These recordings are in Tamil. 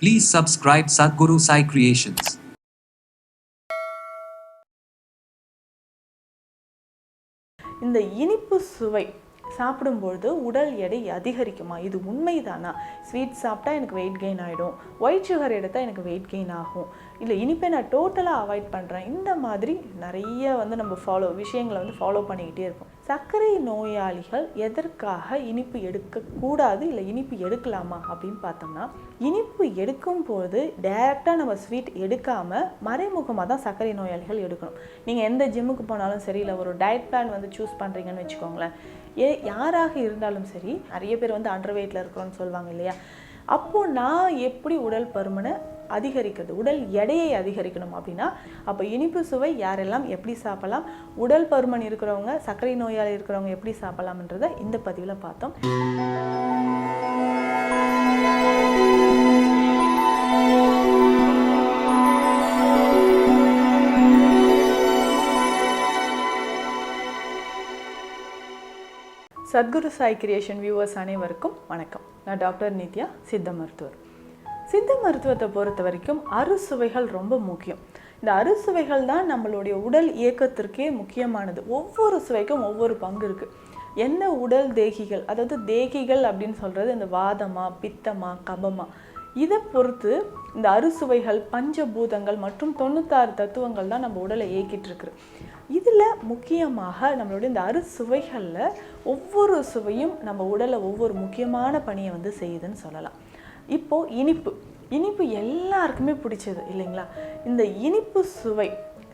Please subscribe Sadhguru Sai Creations. இந்த இனிப்பு சுவை சாப்பிடும்பொழுது உடல் எடை அதிகரிக்குமா? இது உண்மைதானா? ஸ்வீட் சாப்பிட்டா எனக்கு வெயிட் கெயின் ஆகிடும் ஒயிட் சுகர் எடுத்தால் எனக்கு வெயிட் கெயின் ஆகும். இல்லை இனிப்பை நான் டோட்டலாக அவாய்ட் பண்ணுறேன் இந்த மாதிரி நிறைய வந்து நம்ம ஃபாலோ விஷயங்களை வந்து ஃபாலோ பண்ணிக்கிட்டே இருக்கோம். சர்க்கரை நோயாளிகள் எதற்காக இனிப்பு எடுக்கக்கூடாது? இல்லை இனிப்பு எடுக்கலாமா? அப்படின்னு பார்த்தோம்னா இனிப்பு எடுக்கும் போது டைரெக்டாக நம்ம ஸ்வீட் எடுக்காமல் மறைமுகமாக தான் சர்க்கரை நோயாளிகள் எடுக்கணும். நீங்கள் எந்த ஜிம்முக்கு போனாலும் சரி இல்லை ஒரு டயட் பிளான் வந்து சூஸ் பண்ணுறீங்கன்னு வச்சுக்கோங்களேன். ஏ யாராக இருந்தாலும் சரி நிறைய பேர் வந்து அண்டர் வெயிட்டில் இருக்கிறோன்னு சொல்லுவாங்க இல்லையா? அப்போது நான் எப்படி உடல் பருமனை அதிகரிக்கிறது உடல் எடையை அதிகரிக்கணும் அப்படின்னா அப்போ இனிப்பு சுவை யாரெல்லாம் எப்படி சாப்பிடலாம் உடல் பருமன் இருக்கிறவங்க சர்க்கரை நோயாளி இருக்கிறவங்க எப்படி சாப்பிடலாம்ன்றதை இந்த பதிவில் பார்த்தோம். சத்குரு சாய் கிரியேஷன் வியூவர்ஸ் அனைவருக்கும் வணக்கம். நான் டாக்டர் நித்யா சித்த மருத்துவர். சித்த மருத்துவத்தை பொறுத்த வரைக்கும் அறுசுவைகள் ரொம்ப முக்கியம். இந்த அறுசுவைகள் தான் நம்மளுடைய உடல் இயக்கத்திற்கே முக்கியமானது. ஒவ்வொரு சுவைக்கும் ஒவ்வொரு பங்கு இருக்குது என்ன உடல் தேகிகள் அதாவது தேகிகள் அப்படின்னு சொல்கிறது இந்த வாதமா பித்தமா கபமா. இதை பொறுத்து இந்த அறுசுவைகள் பஞ்சபூதங்கள் மற்றும் தொண்ணூத்தாறு தத்துவங்கள் தான் நம்ம உடலை இயக்கிட்டு இருக்கு. இதில் முக்கியமாக நம்மளுடைய இந்த அறுசுவைகளில் ஒவ்வொரு சுவையும் நம்ம உடலை ஒவ்வொரு முக்கியமான பணியை வந்து செய்யுதுன்னு சொல்லலாம். இப்போது இனிப்பு. இனிப்பு எல்லாருக்குமே பிடிச்சது இல்லைங்களா? இந்த இனிப்பு சுவை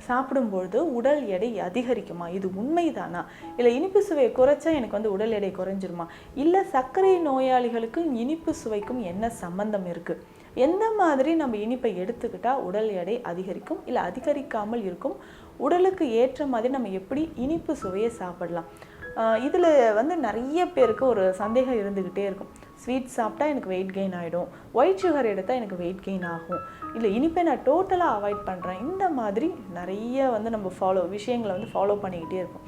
சாப்பிடும்பொழுது உடல் எடை அதிகரிக்குமா? இது உண்மைதானா? இல்லை இனிப்பு சுவையை குறைச்சா எனக்கு வந்து உடல் எடை குறைஞ்சிருமா? இல்லை சர்க்கரை நோயாளிகளுக்கும் இனிப்பு சுவைக்கும் என்ன சம்பந்தம் இருக்குது எந்த மாதிரி நம்ம இனிப்பை எடுத்துக்கிட்டால் உடல் எடை அதிகரிக்கும் இல்லை அதிகரிக்காமல் இருக்கும்? உடலுக்கு ஏற்ற மாதிரி நம்ம எப்படி இனிப்பு சுவையை சாப்பிடலாம். இதில் வந்து நிறைய பேருக்கு ஒரு சந்தேகம் இருந்துக்கிட்டே இருக்கும். ஸ்வீட் சாப்பிட்டா எனக்கு வெயிட் கெயின் ஆகிடும் ஒயிட் சுகர் எடுத்தால் எனக்கு வெயிட் கெயின் ஆகும். இல்லை இனிப்பை நான் டோட்டலாக அவாய்ட் பண்ணுறேன் இந்த மாதிரி நிறைய வந்து நம்ம ஃபாலோ விஷயங்களை வந்து ஃபாலோ பண்ணிக்கிட்டே இருக்கோம்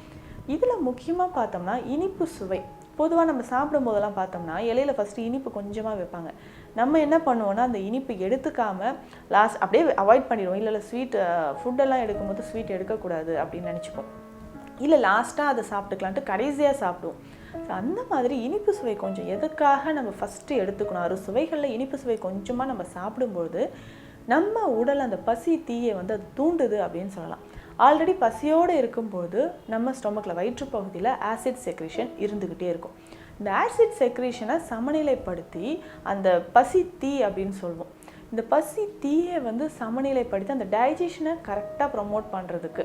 இதில் முக்கியமாக பார்த்தோம்னா இனிப்பு சுவை. பொதுவாக நம்ம சாப்பிடும் போதெல்லாம் பார்த்தோம்னா இலையில ஃபஸ்ட்டு இனிப்பு கொஞ்சமாக வைப்பாங்க. நம்ம என்ன பண்ணுவோன்னா அந்த இனிப்பு எடுத்துக்காமல் லாஸ்ட் அப்படியே அவாய்ட் பண்ணிடுவோம். இல்லை இல்லை ஸ்வீட் ஃபுட்டெல்லாம் எடுக்கும்போது ஸ்வீட் எடுக்கக்கூடாது அப்படின்னு நினச்சிப்போம். இல்லை லாஸ்ட்டாக அதை சாப்பிட்டுக்கலான்ட்டு கடைசியாக சாப்பிடுவோம். ஸோ அந்த மாதிரி இனிப்பு சுவை கொஞ்சம் எதுக்காக நம்ம ஃபஸ்ட்டு எடுத்துக்கணும்? அறு சுவைகளில் இனிப்பு சுவை கொஞ்சமாக நம்ம சாப்பிடும்பொழுது நம்ம உடல் அந்த பசி தீயை வந்து அது தூண்டுது அப்படின்னு சொல்லலாம். ஆல்ரெடி பசியோடு இருக்கும்போது நம்ம ஸ்டொமக்கில் வயிற்றுப்பகுதியில் ஆசிட் செக்ரேஷன் இருந்துக்கிட்டே இருக்கும். இந்த ஆசிட் செக்ரேஷனை சமநிலைப்படுத்தி அந்த பசி தீ அப்படின்னு சொல்லுவோம் இந்த பசி தீயை வந்து சமநிலைப்படுத்தி அந்த டைஜஷனை கரெக்டாக ப்ரொமோட் பண்ணுறதுக்கு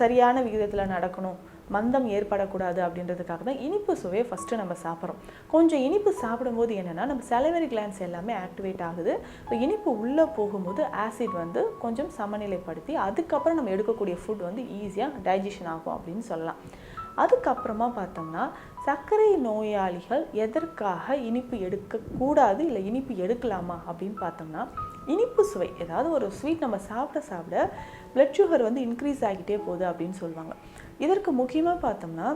சரியான விகிதத்தில் நடக்கணும். மந்தம் ஏற்படக்கூடாது அப்படின்றதுக்காக தான் இனிப்பு சுவையை ஃபஸ்ட்டு நம்ம சாப்பிட்றோம். கொஞ்சம் இனிப்பு சாப்பிடும்போது என்னென்னா நம்ம செலவரி கிளான்ஸ் எல்லாமே ஆக்டிவேட் ஆகுது. இப்போ இனிப்பு உள்ளே போகும்போது ஆசிட் வந்து கொஞ்சம் சமநிலைப்படுத்தி அதுக்கப்புறம் நம்ம எடுக்கக்கூடிய ஃபுட் வந்து ஈஸியாக டைஜஷன் ஆகும் அப்படின்னு சொல்லலாம். அதுக்கப்புறமா பார்த்தோம்னா சர்க்கரை நோயாளிகள் எதற்காக இனிப்பு எடுக்கக்கூடாது இல்லை இனிப்பு எடுக்கலாமா அப்படின்னு பார்த்தோம்னா இனிப்பு சுவை ஏதாவது ஒரு ஸ்வீட் நம்ம சாப்பிட சாப்பிட பிளட் சுகர் வந்து இன்க்ரீஸ் ஆகிட்டே போகுது அப்படின்னு சொல்லுவாங்க. இதற்கு முக்கியமாக பார்த்தோம்னா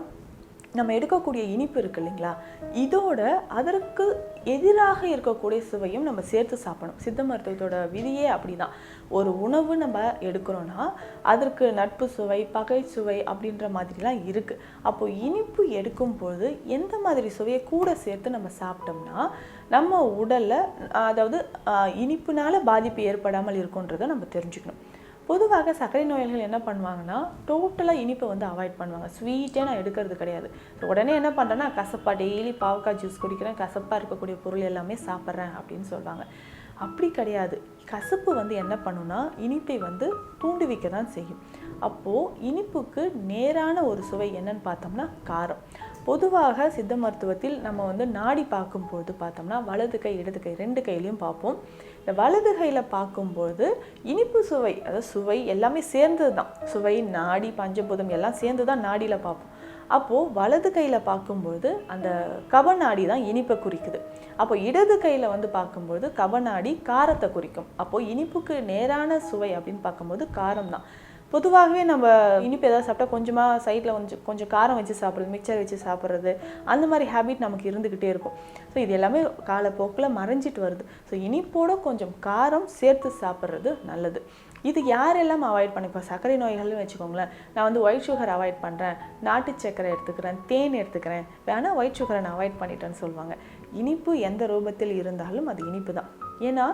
நம்ம எடுக்கக்கூடிய இனிப்பு இருக்கு இல்லைங்களா? இதோட அதற்கு எதிராக இருக்கக்கூடிய சுவையும் நம்ம சேர்த்து சாப்பிடணும். சித்த மருத்துவத்தோட விதியே அப்படிதான். ஒரு உணவு நம்ம எடுக்கிறோன்னா அதற்கு நட்பு சுவை பகை சுவை அப்படின்ற மாதிரிலாம் இருக்குது அப்போது இனிப்பு எடுக்கும்போது எந்த மாதிரி சுவையை கூட சேர்த்து நம்ம சாப்பிட்டோம்னா நம்ம உடலில் அதாவது இனிப்புனால பாதிப்பு ஏற்படாமல் இருக்குன்றதை நம்ம தெரிஞ்சுக்கணும். பொதுவாக சர்க்கரை நோயாளிகள் என்ன பண்ணுவாங்கன்னா டோட்டலாக இனிப்பை வந்து அவாய்ட் பண்ணுவாங்க. ஸ்வீட்டே நான் எடுக்கிறது கிடையாது. உடனே என்ன பண்ணுறேன்னா கசப்பாக டெய்லி பாவக்காய் ஜூஸ் குடிக்கிறேன் கசப்பாக இருக்கக்கூடிய பொருள் எல்லாமே சாப்பிட்றேன் அப்படின்னு சொல்லுவாங்க அப்படி கிடையாது. கசப்பு வந்து என்ன பண்ணுன்னா இனிப்பை வந்து தூண்டுவிக்க தான் செய்யும். அப்போது இனிப்புக்கு நேரான ஒரு சுவை என்னன்னு பார்த்தோம்னா காரம். பொதுவாக சித்த மருத்துவத்தில் நம்ம வந்து நாடி பார்க்கும்போது பார்த்தோம்னா வலது கை இடது கை ரெண்டு கையிலையும் பார்ப்போம். இந்த வலது கையில் பார்க்கும்போது இனிப்பு சுவை அதாவது சுவை எல்லாமே சேர்ந்தது தான். சுவை நாடி பஞ்சபூதம் எல்லாம் சேர்ந்து தான் நாடியில் பார்ப்போம். அப்போது வலது கையில் பார்க்கும்போது அந்த கபநாடி தான் இனிப்பை குறிக்குது. அப்போ இடது கையில் வந்து பார்க்கும்போது கபநாடி காரத்தை குறிக்கும். அப்போது இனிப்புக்கு நேரான சுவை அப்படின்னு பார்க்கும்போது காரம் தான். பொதுவாகவே நம்ம இனிப்பு ஏதாவது சாப்பிட்டா கொஞ்சமாக சைடில் கொஞ்சம் கொஞ்சம் காரம் வச்சு சாப்பிட்றது மிக்சர் வச்சு சாப்பிட்றது அந்த மாதிரி ஹேபிட் நமக்கு இருந்துக்கிட்டே இருக்கும். ஸோ இது எல்லாமே காலப்போக்கில் மறைஞ்சிட்டு வருது. ஸோ இனிப்போட கொஞ்சம் காரம் சேர்த்து சாப்பிட்றது நல்லது. இது யாரெல்லாம் அவாய்ட் பண்ணி இப்போ சர்க்கரை நோய்கள்னு வச்சுக்கோங்களேன் நான் வந்து ஒயிட் சுகர் அவாய்ட் பண்ணுறேன் நாட்டு சர்க்கரை எடுத்துக்கிறேன் தேன் எடுத்துக்கிறேன் வேணால் ஒயிட் சுகரை நான் அவாய்ட் பண்ணிட்டேன்னு சொல்லுவாங்க. இனிப்பு எந்த ரூபத்தில் இருந்தாலும் அது இனிப்பு தான் ஏன்னா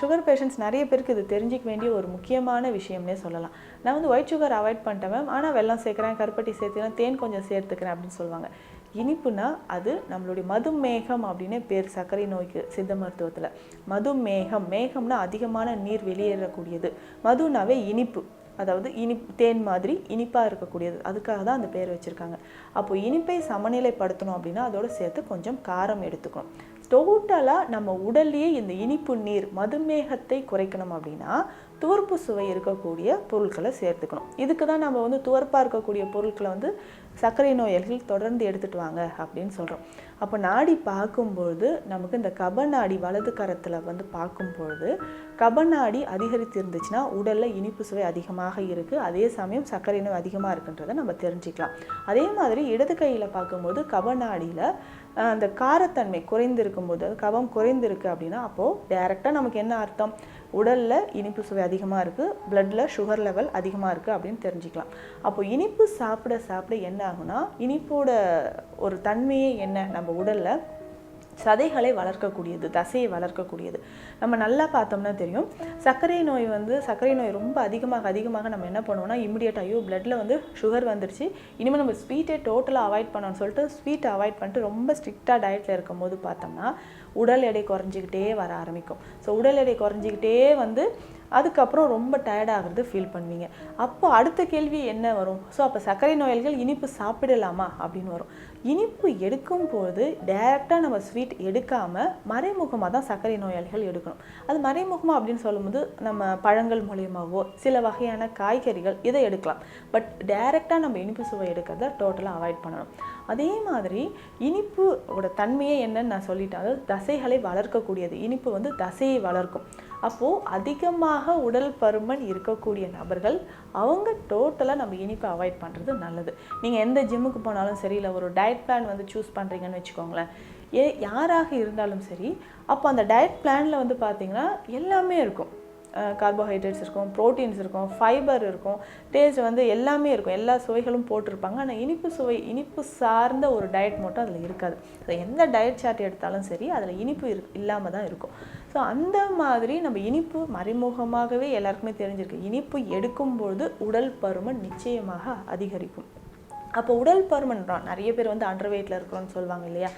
சுகர் பேஷண்ட்ஸ் நிறைய பேருக்கு இது தெரிஞ்சிக்க வேண்டிய ஒரு முக்கியமான விஷயம்னே சொல்லலாம். நான் வந்து ஒயிட் சுகர் அவாய்ட் பண்ணிட்டேன் மேம் ஆனால் வெள்ளம் சேர்க்குறேன் கருப்பட்டி சேர்த்துக்கிறேன் தேன் கொஞ்சம் சேர்த்துக்கிறேன் அப்படின்னு சொல்லுவாங்க. இனிப்புனா அது நம்மளுடைய மதுமேகம் அப்படின்னே பேர் சர்க்கரை நோய்க்கு சித்த மருத்துவத்தில். மதுமேகம் மேகம்னா அதிகமான நீர் வெளியேறக்கூடியது. மதுனாவே இனிப்பு. அதாவது இனிப் தேன் மாதிரி இனிப்பாக இருக்கக்கூடியது. அதுக்காக தான் அந்த பேர் வச்சுருக்காங்க. அப்போ இனிப்பை சமநிலைப்படுத்தணும் அப்படின்னா அதோட சேர்த்து கொஞ்சம் காரம் எடுத்துக்கணும். டோட்டலாக நம்ம உடல்லையே இந்த இனிப்பு நீர் மதுமேகத்தை குறைக்கணும் அப்படின்னா துவர்ப்பு சுவை இருக்கக்கூடிய பொருட்களை சேர்த்துக்கணும். இதுக்கு தான் நம்ம வந்து துவர்ப்பாக இருக்கக்கூடிய பொருட்களை வந்து சர்க்கரை நோயாளிகள் தொடர்ந்து எடுத்துகிட்டு வாங்க அப்படின்னு சொல்கிறோம் அப்போ நாடி பார்க்கும்பொழுது நமக்கு இந்த கபநாடி வலது கரத்தில் வந்து பார்க்கும்பொழுது கபநாடி அதிகரித்து இருந்துச்சுன்னா உடலில் இனிப்பு சுவை அதிகமாக இருக்குது அதே சமயம் சர்க்கரை நோய் அதிகமாக இருக்குன்றதை நம்ம தெரிஞ்சுக்கலாம். அதே மாதிரி இடது கையில் பார்க்கும்போது கபநாடியில் அந்த காரத்தன்மை குறைந்திருக்கும் போது கபம் குறைந்திருக்கு அப்படின்னா அப்போது டைரெக்டாக நமக்கு என்ன அர்த்தம்? உடலில் இனிப்பு சுவை அதிகமாக இருக்குது பிளட்டில் சுகர் லெவல் அதிகமாக இருக்குது அப்படின்னு தெரிஞ்சுக்கலாம். அப்போ இனிப்பு சாப்பிட சாப்பிட என்ன ஆகுனா இனிப்போட ஒரு தன்மையே என்ன? நம்ம உடலில் சதைகளை வளர்க்கக்கூடியது தசையை வளர்க்கக்கூடியது. நம்ம நல்லா பார்த்தோம்னா தெரியும். சர்க்கரை நோய் வந்து சர்க்கரை நோய் ரொம்ப அதிகமாக அதிகமாக நம்ம என்ன பண்ணுவோம்னா இமிடியேட் ஐயோ பிளட்டில் வந்து சுகர் வந்துருச்சு. இனிமேல் நம்ம ஸ்வீட்டே டோட்டலாக அவாய்ட் பண்ணோம்னு சொல்லிட்டு ஸ்வீட்டை அவாய்ட் பண்ணிட்டு ரொம்ப ஸ்ட்ரிக்டாக டயட்டில் இருக்கும் போது பார்த்தோம்னா உடல் எடை குறைஞ்சிக்கிட்டே வர ஆரம்பிக்கும். ஸோ உடல் எடை குறைஞ்சிக்கிட்டே வந்து அதுக்கப்புறம் ரொம்ப டயர்டாகிறது ஃபீல் பண்ணுவீங்க. அப்போ அடுத்த கேள்வி என்ன வரும்? ஸோ அப்போ சர்க்கரை நோயாளிகள் இனிப்பு சாப்பிடலாமா? அப்படின்னு வரும். இனிப்பு எடுக்கும் போது டைரெக்டாக நம்ம ஸ்வீட் எடுக்காமல் மறைமுகமாக தான் சர்க்கரை நோயாளிகள் எடுக்கணும். அது மறைமுகமாக அப்படின்னு சொல்லும்போது நம்ம பழங்கள் மூலியமாகவோ சில வகையான காய்கறிகள் இதை எடுக்கலாம். பட் டைரெக்டாக நம்ம இனிப்பு சுவை எடுக்கிறத டோட்டலாக அவாய்ட் பண்ணணும். அதே மாதிரி இனிப்போட தன்மையே என்னன்னு நான் சொல்லிட்டேன். அதாவது தசைகளை வளர்க்கக்கூடியது. இனிப்பு வந்து தசையை வளர்க்கும். அப்போது அதிகமாக உடல் பருமன் இருக்கக்கூடிய நபர்கள் அவங்க டோட்டலாக நம்ம இனிப்பை அவாய்ட் பண்ணுறது நல்லது. நீங்கள் எந்த ஜிம்முக்கு போனாலும் சரி இல்லை ஒரு டயட் பிளான் வந்து சூஸ் பண்ணுறீங்கன்னு வச்சுக்கோங்களேன். ஏ யாராக இருந்தாலும் சரி அப்போ அந்த டயட் பிளானில் வந்து பார்த்திங்கன்னா எல்லாமே இருக்கும். கார்போஹைட்ரேட்ஸ் இருக்கும் ப்ரோட்டீன்ஸ் இருக்கும் ஃபைபர் இருக்கும் டேஸ்ட் வந்து எல்லாமே இருக்கும். எல்லா சுவைகளும் போட்டிருப்பாங்க. ஆனால் இனிப்பு சுவை இனிப்பு சார்ந்த ஒரு டயட் மட்டும் அதில் இருக்காது. ஸோ எந்த டயட் சார்ட் எடுத்தாலும் சரி அதில் இனிப்பு இரு இல்லாமல் தான் இருக்கும். ஸோ அந்த மாதிரி நம்ம இனிப்பு மறைமுகமாகவே எல்லாருக்குமே தெரிஞ்சிருக்கு. இனிப்பு எடுக்கும்பொழுது உடல் பருமன் நிச்சயமாக அதிகரிக்கும். அப்போ உடல் பருமன் நிறைய பேர் வந்து அண்டர் வெயிட்டில் இருக்கிறோன்னு சொல்லுவாங்க இல்லையா?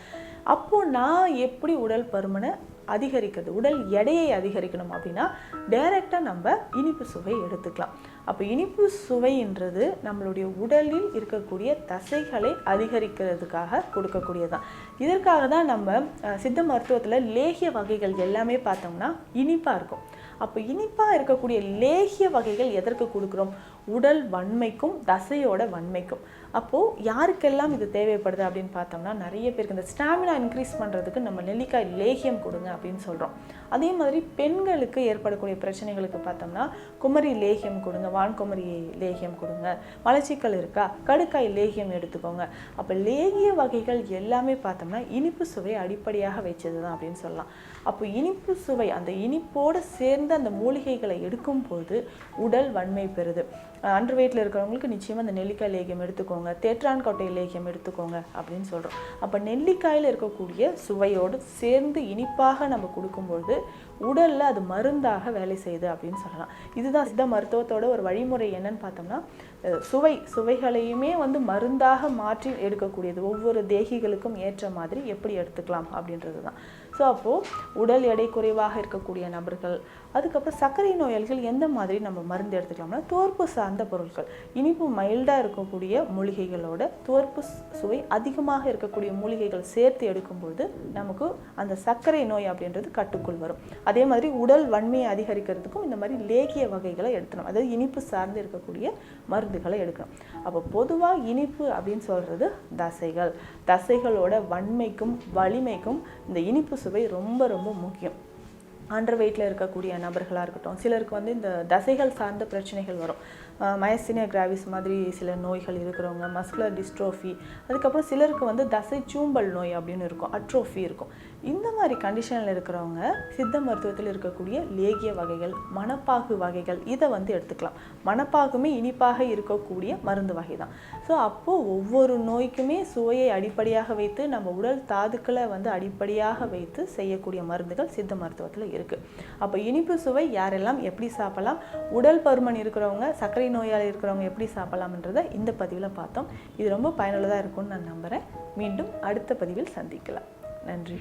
அப்போது நான் எப்படி உடல் பருமனை அதிகரிக்கிறது உடல் எடையை அதிகரிக்கணும் அப்படின்னா டைரெக்டாக நம்ம இனிப்பு சுவை எடுத்துக்கலாம். அப்போ இனிப்பு சுவைன்றது நம்மளுடைய உடலில் இருக்கக்கூடிய தசைகளை அதிகரிக்கிறதுக்காக கொடுக்கக்கூடியதான் இதற்காக தான் நம்ம சித்த மருத்துவத்தில் லேகிய வகைகள் எல்லாமே பார்த்தோம்னா இனிப்பாக இருக்கும். அப்போ இனிப்பாக இருக்கக்கூடிய லேகிய வகைகள் எதற்கு கொடுக்குறோம்? உடல் வன்மைக்கும் தசையோட வன்மைக்கும். அப்போது யாருக்கெல்லாம் இது தேவைப்படுது அப்படின்னு பார்த்தோம்னா நிறைய பேருக்கு இந்த ஸ்டாமினா இன்க்ரீஸ் பண்ணுறதுக்கு நம்ம நெல்லிக்காய் லேகியம் கொடுங்க அப்படின்னு சொல்கிறோம் அதே மாதிரி பெண்களுக்கு ஏற்படக்கூடிய பிரச்சனைகளுக்கு பார்த்தோம்னா குமரி லேகியம் கொடுங்க வான்குமரி லேகியம் கொடுங்க. மலச்சிக்கல் இருக்கா? கடுக்காய் லேகியம் எடுத்துக்கோங்க. அப்போ லேகிய வகைகள் எல்லாமே பார்த்தோம்னா இனிப்பு சுவை அடிப்படையாக வச்சது தான் அப்படின்னு சொல்லலாம். அப்போ இனிப்பு சுவை அந்த இனிப்போடு சேர்ந்து அந்த மூலிகைகளை எடுக்கும்போது உடல் வன்மை பெறுது. அண்டர் வெயிட்டில் இருக்கிறவங்களுக்கு நிச்சயமாக அந்த நெல்லிக்காய் லேகியம் எடுத்துக்கோங்க தேற்றான் கொட்டை லேகியம் எடுத்துக்கோங்க அப்படின்னு சொல்கிறோம் அப்போ நெல்லிக்காயில் இருக்கக்கூடிய சுவையோடு சேர்ந்து இனிப்பாக நம்ம கொடுக்கும்பொழுது உடலில் அது மருந்தாக வேலை செய்யுது அப்படின்னு சொல்லலாம். இதுதான் சித்த மருத்துவத்தோட ஒரு வழிமுறை என்னன்னு பார்த்தோம்னா சுவை சுவைகளையுமே வந்து மருந்தாக மாற்றி எடுக்கக்கூடியது. ஒவ்வொரு தேகிகளுக்கும் ஏற்ற மாதிரி எப்படி எடுத்துக்கலாம் அப்படின்றது தான் ஸோ அப்போது உடல் எடை குறைவாக இருக்கக்கூடிய நபர்கள் அதுக்கப்புறம் சர்க்கரை நோயாளிகள் எந்த மாதிரி நம்ம மருந்து எடுத்துக்கலாம்னா தோற்பு சார்ந்த பொருட்கள். இனிப்பு மைல்டாக இருக்கக்கூடிய மூலிகைகளோட தோற்பு சுவை அதிகமாக இருக்கக்கூடிய மூலிகைகள் சேர்த்து எடுக்கும்போது நமக்கு அந்த சர்க்கரை நோய் அப்படின்றது கட்டுக்குள் வரும். அதே மாதிரி உடல் வன்மையை அதிகரிக்கிறதுக்கும் இந்த மாதிரி லேகிய வகைகளை எடுக்கணும் அதாவது இனிப்பு சார்ந்து இருக்கக்கூடிய மருந்துகளை எடுக்கணும் அப்போ பொதுவாக இனிப்பு அப்படின்னு சொல்கிறது தசைகள். தசைகளோட வன்மைக்கும் வலிமைக்கும் இந்த இனிப்பு சுவை ரொம்ப ரொம்ப முக்கியம். அண்டர் வெயிட்டில் இருக்கக்கூடிய நபர்களாக இருக்கட்டும் சிலருக்கு வந்து இந்த தசைகள் சார்ந்த பிரச்சனைகள் வரும். மயசினியா கிராவிஸ் மாதிரி சில நோய்கள் இருக்கிறவங்க மஸ்குலர் டிஸ்ட்ரோஃபி அதுக்கப்புறம் சிலருக்கு வந்து தசை சூம்பல் நோய் அப்படின்னு இருக்கும் அட்ரோஃபி இருக்கும். இந்த மாதிரி கண்டிஷனில் இருக்கிறவங்க சித்த மருத்துவத்தில் இருக்கக்கூடிய லேகிய வகைகள் மணப்பாகு வகைகள் இதை வந்து எடுத்துக்கலாம். மணப்பாகுமே இனிப்பாக இருக்கக்கூடிய மருந்து வகை தான். ஸோ அப்போது ஒவ்வொரு நோய்க்குமே சுவையை அடிப்படையாக வைத்து நம்ம உடல் தாதுக்களை வந்து அடிப்படையாக வைத்து செய்யக்கூடிய மருந்துகள் சித்த மருத்துவத்தில் இருக்குது அப்போ இனிப்பு சுவை யாரெல்லாம் எப்படி சாப்பிடலாம்? உடல் பருமன் இருக்கிறவங்க சர்க்கரை நோயாளி இருக்கிறவங்க எப்படி சாப்பிடலாம்ன்றதை இந்த பதிவில் பார்த்தோம். இது ரொம்ப பயனுள்ளதாக இருக்கும்னு நான் நம்புகிறேன் மீண்டும் அடுத்த பதிவில் சந்திக்கலாம். நன்றி.